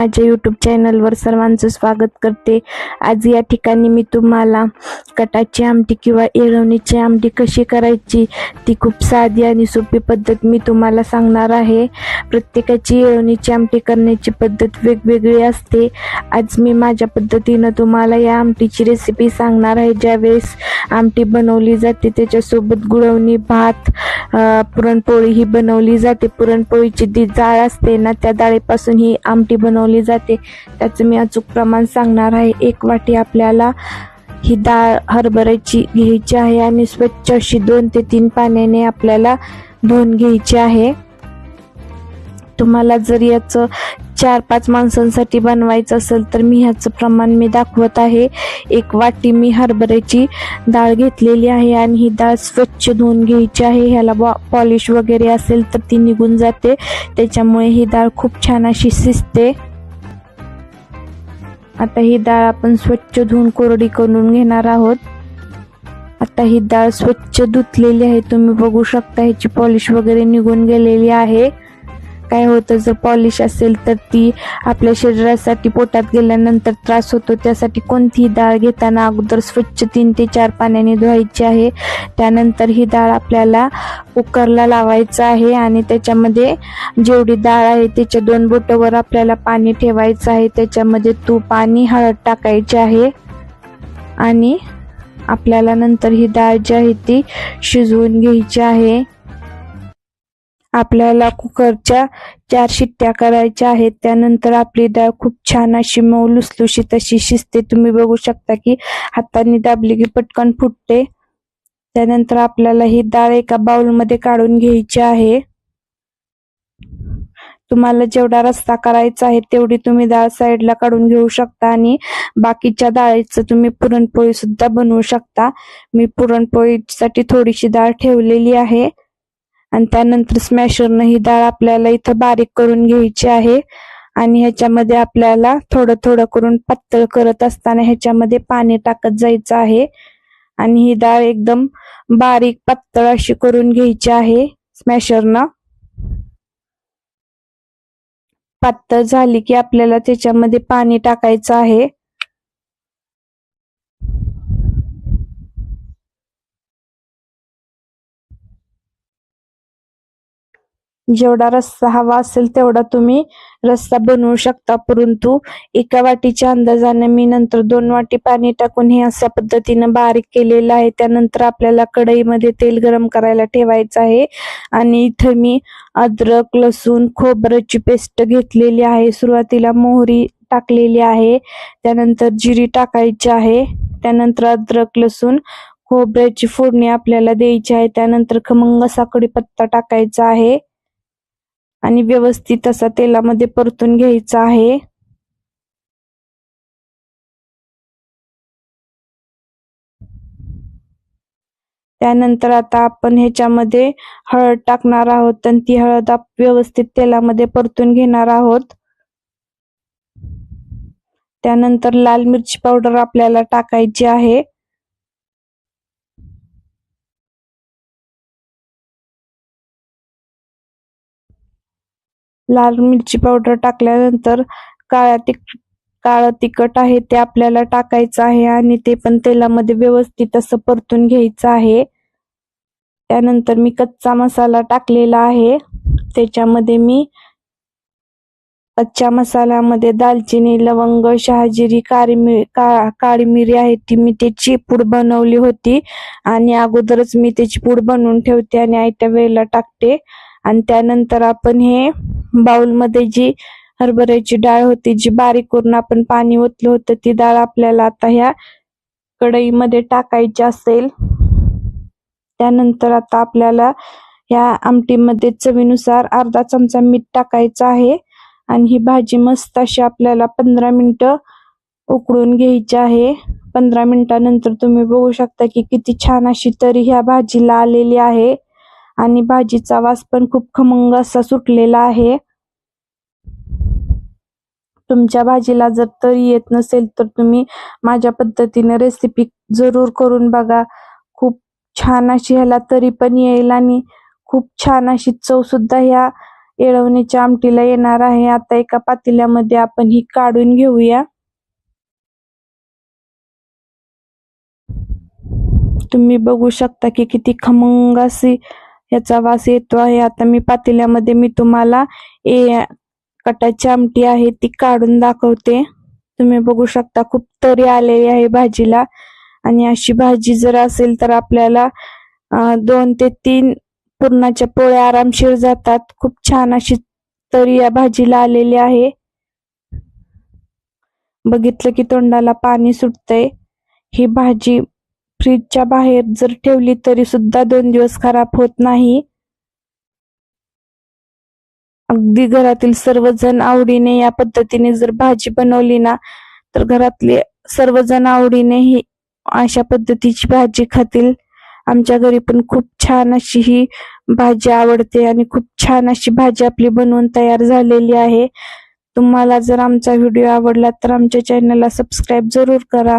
माझ्या यूट्यूब चॅनलवर सर्वांचं स्वागत करते. आज या ठिकाणी मी तुम्हाला कटाची आमटी किंवा येळवणीची आमटी कशी करायची ती खूप साधी आणि सोपी पद्धत मी तुम्हाला सांगणार आहे. प्रत्येकाची येळवणीची आमटी करण्याची पद्धत वेगवेगळी असते. आज मी माझ्या पद्धतीनं तुम्हाला या आमटीची रेसिपी सांगणार आहे. ज्यावेळेस आमटी बनवली जाते त्याच्यासोबत गुळवणी भात पुरणपोळी ही बनवली जाते. पुरणपोळीची जी डाळ असते ना त्या डाळीपासून ही आमटी बनवली जाते. त्याचं मी अचूक प्रमाण सांगणार आहे. एक वाटी आपल्याला ही डाळ हरभऱ्याची घ्यायची आहे आणि स्वच्छ अशी दोन ते तीन पाण्याने आपल्याला धुवून घ्यायची आहे. तुम्हाला जर याचं चार पाच माणसांसाठी बनवायचं असेल तर मी ह्याचं प्रमाण मी दाखवत आहे. एक वाटी मी हरभऱ्याची डाळ घेतलेली आहे आणि ही डाळ स्वच्छ धुवून घ्यायची आहे. ह्याला बॉ पॉलिश वगैरे असेल तर ती निघून जाते. त्याच्यामुळे ही डाळ खूप छान अशी शिजते. आता ही डाळ आपण स्वच्छ धुवून कोरडी करून घेणार आहोत. आता ही डाळ स्वच्छ धुतलेली आहे. तुम्ही बघू शकता ह्याची पॉलिश वगैरे निघून गेलेली आहे. काय होतं? जर पॉलिश असेल तर ती आपल्या शरीरासाठी पोटात गेल्यानंतर त्रास होतो. त्यासाठी कोणतीही डाळ घेताना अगोदर स्वच्छ तीन ते चार पाण्याने धुवायची आहे. त्यानंतर ही डाळ आपल्याला कुकरला लावायचं आहे आणि त्याच्यामध्ये जेवढी डाळ आहे त्याच्या दोन बोटावर आपल्याला पाणी ठेवायचं आहे. त्याच्यामध्ये तूप आणि हळद टाकायची आहे. आणि आपल्याला नंतर ही डाळ जी आहे ती शिजवून घ्यायची आहे. आपल्याला कुकरच्या चार शिट्ट्या करायच्या आहेत. त्यानंतर आपली डाळ खूप छान अशी मऊ लुसलुशीत अशी शिजते. तुम्ही बघू शकता की हाताने दाबली की पटकन फुटते. त्यानंतर आपल्याला ही डाळ एका बाउलमध्ये काढून घ्यायची आहे. तुम्हाला जेवढा रस्ता करायचा आहे तेवढी तुम्ही डाळ साईडला काढून घेऊ शकता आणि बाकीच्या डाळीचं तुम्ही पुरणपोळी सुद्धा बनवू शकता. मी पुरणपोळीसाठी थोडीशी डाळ ठेवलेली आहे. आणि त्यानंतर स्मॅशरनं ही डाळ आपल्याला इथं बारीक करून घ्यायची आहे. आणि ह्याच्यामध्ये आपल्याला थोडं थोडं करून पातळ करत असताना ह्याच्यामध्ये पाणी टाकत जायचं आहे. आणि ही डाळ एकदम बारीक पातळ अशी करून घ्यायची आहे स्मॅशरनं पातळ झाली की आपल्याला त्याच्यामध्ये पाणी टाकायचं आहे. जेवढा रस्सा हवा असेल तेवढा तुम्ही रस्सा बनवू शकता. परंतु एका वाटीच्या अंदाजाने मी नंतर दोन वाटी पाणी टाकून हे अशा पद्धतीनं बारीक केलेलं आहे. त्यानंतर आपल्याला कढईमध्ये तेल गरम करायला ठेवायचं आहे. आणि इथं मी अद्रक लसूण खोबऱ्याची पेस्ट घेतलेली आहे. सुरुवातीला मोहरी टाकलेली आहे. त्यानंतर जिरी टाकायची आहे. त्यानंतर अद्रक लसूण खोबऱ्याची फोडणी आपल्याला द्यायची आहे. त्यानंतर खमंग असा कढीपत्ता टाकायचा आहे. आणि व्यवस्थित असा तेलामध्ये परतून घ्यायचा आहे. त्यानंतर आता आपण ह्याच्यामध्ये हळद टाकणार आहोत आणि ती हळद व्यवस्थित तेलामध्ये परतून घेणार आहोत. त्यानंतर लाल मिरची पावडर आपल्याला टाकायची आहे. लाल मिरची पावडर टाकल्यानंतर काळ्या तिक काळं तिखट आहे ते आपल्याला टाकायचं आहे आणि ते पण तेलामध्ये व्यवस्थित असं परतून घ्यायचं आहे. त्यानंतर मी कच्चा मसाला टाकलेला आहे. त्याच्यामध्ये मी कच्च्या मसाल्यामध्ये दालचिनी लवंग शहाजिरी काळी मिरी का काळी मिरी आहे ती मी त्याची पूड बनवली होती आणि अगोदरच मी त्याची पूड बनवून ठेवते आणि आयत्या वेळेला टाकते. आणि त्यानंतर आपण हे बाउलमध्ये जी हरभऱ्याची डाळ होती जी बारीक करून आपण पाणी ओतलं होतं ती डाळ आपल्याला आता ह्या कढईमध्ये टाकायची असेल. त्यानंतर आता आपल्याला या आमटीमध्ये चवीनुसार अर्धा चमचा मीठ टाकायचं आहे आणि ही भाजी मस्त अशी आपल्याला पंधरा मिनटं उकळून घ्यायची आहे. पंधरा मिनिटानंतर तुम्ही बघू शकता की किती छान अशी तरी ह्या भाजीला आलेली आहे. आणि भाजीचा वास पण खूप खमंग असा सुटलेला आहे. तुमच्या भाजीला जर तरी येत नसेल तर तुम्ही माझ्या पद्धतीने रेसिपी जरूर करून बघा. खूप छान अशी ह्याला तरी पण येईल आणि खूप छान अशी चव सुद्धा ह्या येळवणीच्या आमटीला येणार आहे. आता एका पातेल्यामध्ये आपण ही काढून घेऊया. तुम्ही बघू शकता की किती खमंग अशी याचा वास येतो आहे. आता मी पातेल्यामध्ये मी तुम्हाला ए कटाची आमटी आहे ती काढून दाखवते. तुम्ही बघू शकता खूप तरी आलेली आहे भाजीला. आणि अशी भाजी जर असेल तर आपल्याला दोन ते तीन पुरणाच्या पोळ्या आरामशीर जातात. खूप छान अशी तरी या भाजीला आलेली आहे. बघितलं की तोंडाला पाणी सुटतंय. ही भाजी फ्रीजच्या बाहेर जर ठेवली तरी सुद्धा दोन दिवस खराब होत नाही. अगदी घरातील सर्वजण आवडीने या पद्धतीने जर भाजी बनवली ना तर घरातले सर्वजण आवडीने ही अशा पद्धतीची भाजी खातील. आमच्या घरी पण खूप छान अशी ही भाजी आवडते आणि खूप छान अशी भाजी आपली बनवून तयार झालेली आहे. तुम्हाला जर आमचा व्हिडिओ आवडला तर आमच्या चॅनलला सबस्क्राईब जरूर करा.